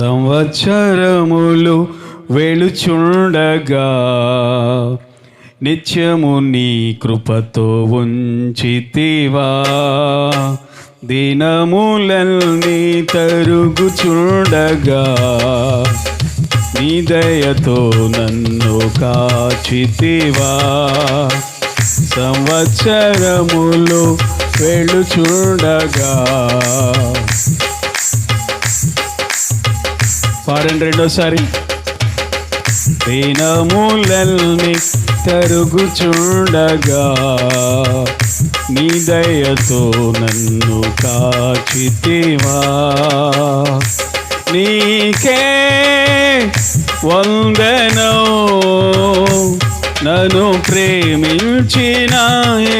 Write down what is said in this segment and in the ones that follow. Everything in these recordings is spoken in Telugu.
సంవత్సరములు వెలుచుండగా నిత్యము నీ కృపతో ఉంచితివా. దినములన్నీ తరుగుచుండగా నీ దయతో నన్ను కాచితివా. సంవత్సరములు వెళుచుండగా పాడండి రెండోసారి. దినములల్ని తరుగుచుండగా నీ దయతో నన్ను కాచితివా. నీకే వందనో నన్ను ప్రేమించిన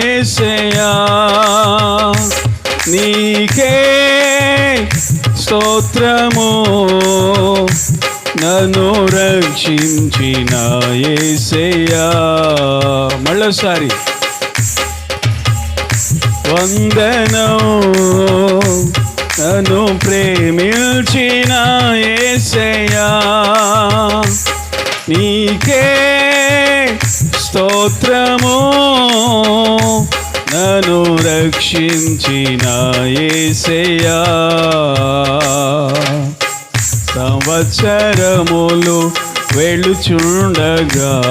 ఏసయా నీకే స్తోత్రము. నన్ను రక్షించిన ఏసయ్యా. మళ్ళొసారి వందనం నన్ను ప్రేమిల్చిన ఏసయ్యా. నీకే స్తోత్రము. నన్ను రక్షించిన ఏసయ్యా. సంవత్సరములు వెళ్ళుచుండగా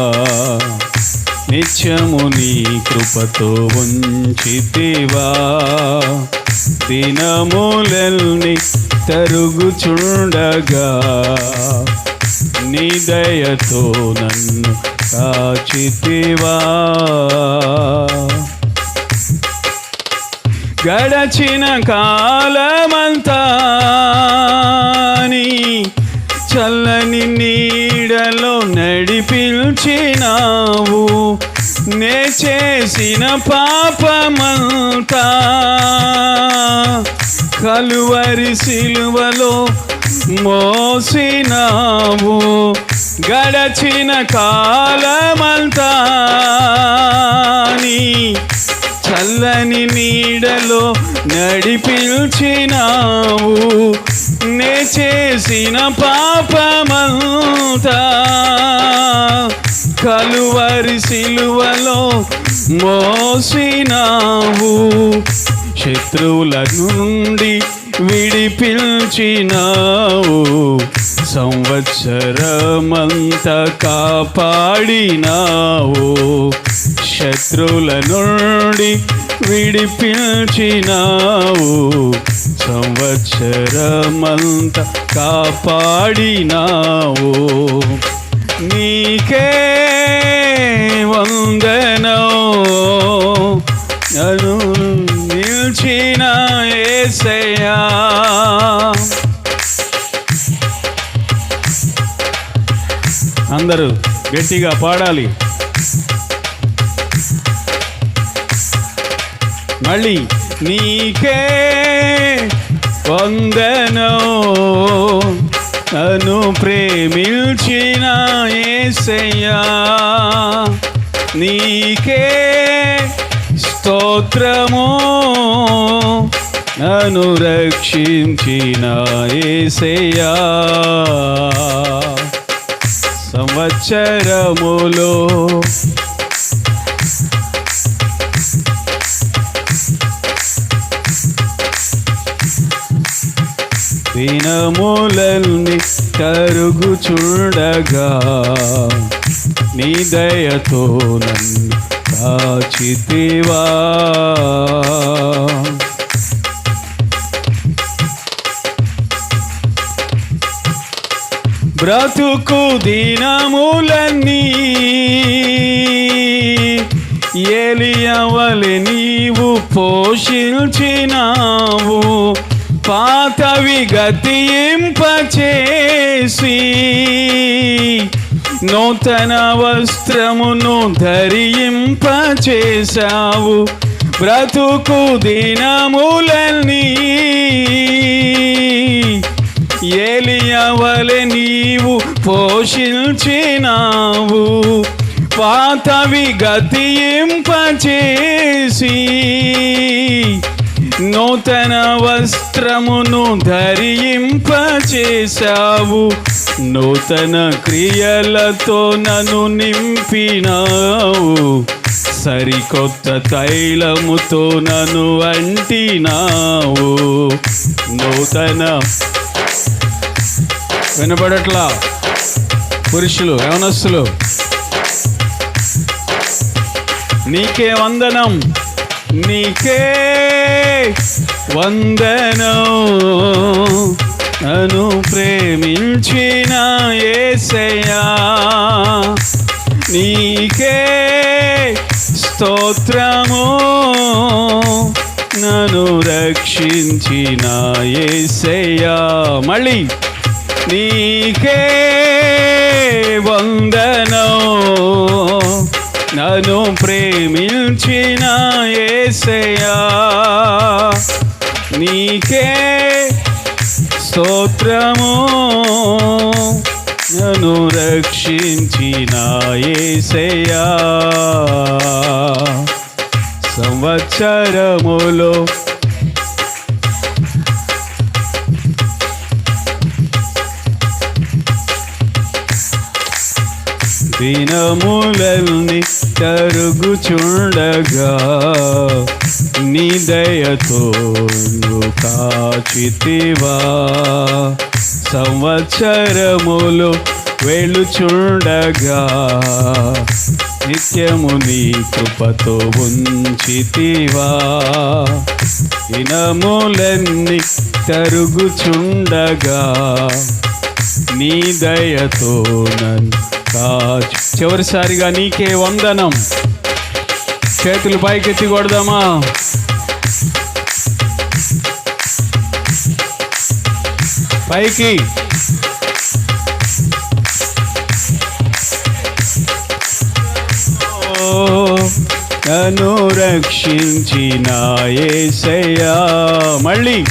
నిత్యము నీ కృపతో ఉంచితివా. దినములల్ని తరుగుచుండగా నీ దయతో నన్ను కాచితివా. గడచిన కాలమంతా చల్లని నీడలో నడిపించినావు. నే చేసిన పాపమంతా కలువరి సిలువలో మోసినావు. గడచిన కాలమంతా నీ చల్లని నీడలో నడిపించినావు. నే చేసిన పాపమంతా కలువరి సిలువలో మోసినావు. శత్రువుల నుండి విడిపించినావు. సంవత్సరమంత కాపాడినావు. శత్రువుల నుండి విడిపించినావు. సంవత్సరమంత కాపాడినావు. నీకే వందనో. నన్ను నిల్చిన ఏసయా అందరూ గట్టిగా పాడాలి. మళ్ళీ నీకే వందనో నన్ను ప్రేమిల్చిన ఏసయ్యా. నీకే స్తోత్రము నన్ను రక్షించిన ఏసయ్యా. సంవత్సరములో దినములల్ని కరుగు చూడగా నీ దయతో నన్ను కాచితివా. బ్రతుకు దినములన్నీ ఏలియవలె నీవు పోషించినావు. పాతవి గతింపచేసి నూతన వస్త్రమును ధరింపచేశావు. బ్రతుకు దినములన్నీ ఏలియవలె నీవు పోషించినావు. పాతవి గతింపచేసి నూతన వస్త్రమును ధరింపచేశావు. నూతన క్రియలతో నన్ను నింపినావు. సరికొత్త తైలముతో నన్ను అంటినావు. నూతన వినబడట్లా పురుషులు యవనస్సులు నీకే వందనం. నీకే వందనం. నను ప్రేమించిన ఏసయా నీకే స్తోత్రము. నన్ను రక్షించిన ఏసయ్యా మళ్ళీ నీకే వందనం. నన్ను ప్రేమించిన ఏ ఏసయ్యా నీకే స్తోత్రము. నన్ను రక్షించిన ఏసయ్యా సంవత్సరములో దినములన్నీ తరుగుచుండగా నీ దయతో కాచితివా. సంవత్సరములు వెళుచుండగా నిత్యము నీ కృపతో ఉంచితివా. ఇనములన్నీ తరుగుచుండగా నీ దయతో నన్ను కాచు. చివరిసారిగా నీకే వందనం. చేతులు పైకెత్తి కొడదామా? పైకి. ఓ, నన్ను రక్షించిన ఏసయ్యా. మళ్ళీ.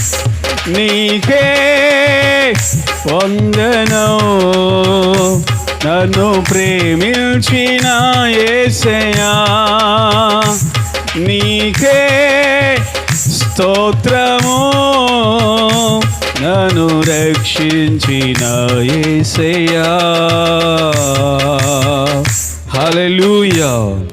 నీకే వందనో. నన్ను ప్రేమించిన ఏసయా నీకే స్తోత్రము. నన్ను రక్షించిన ఏసయా హల్లెలూయా.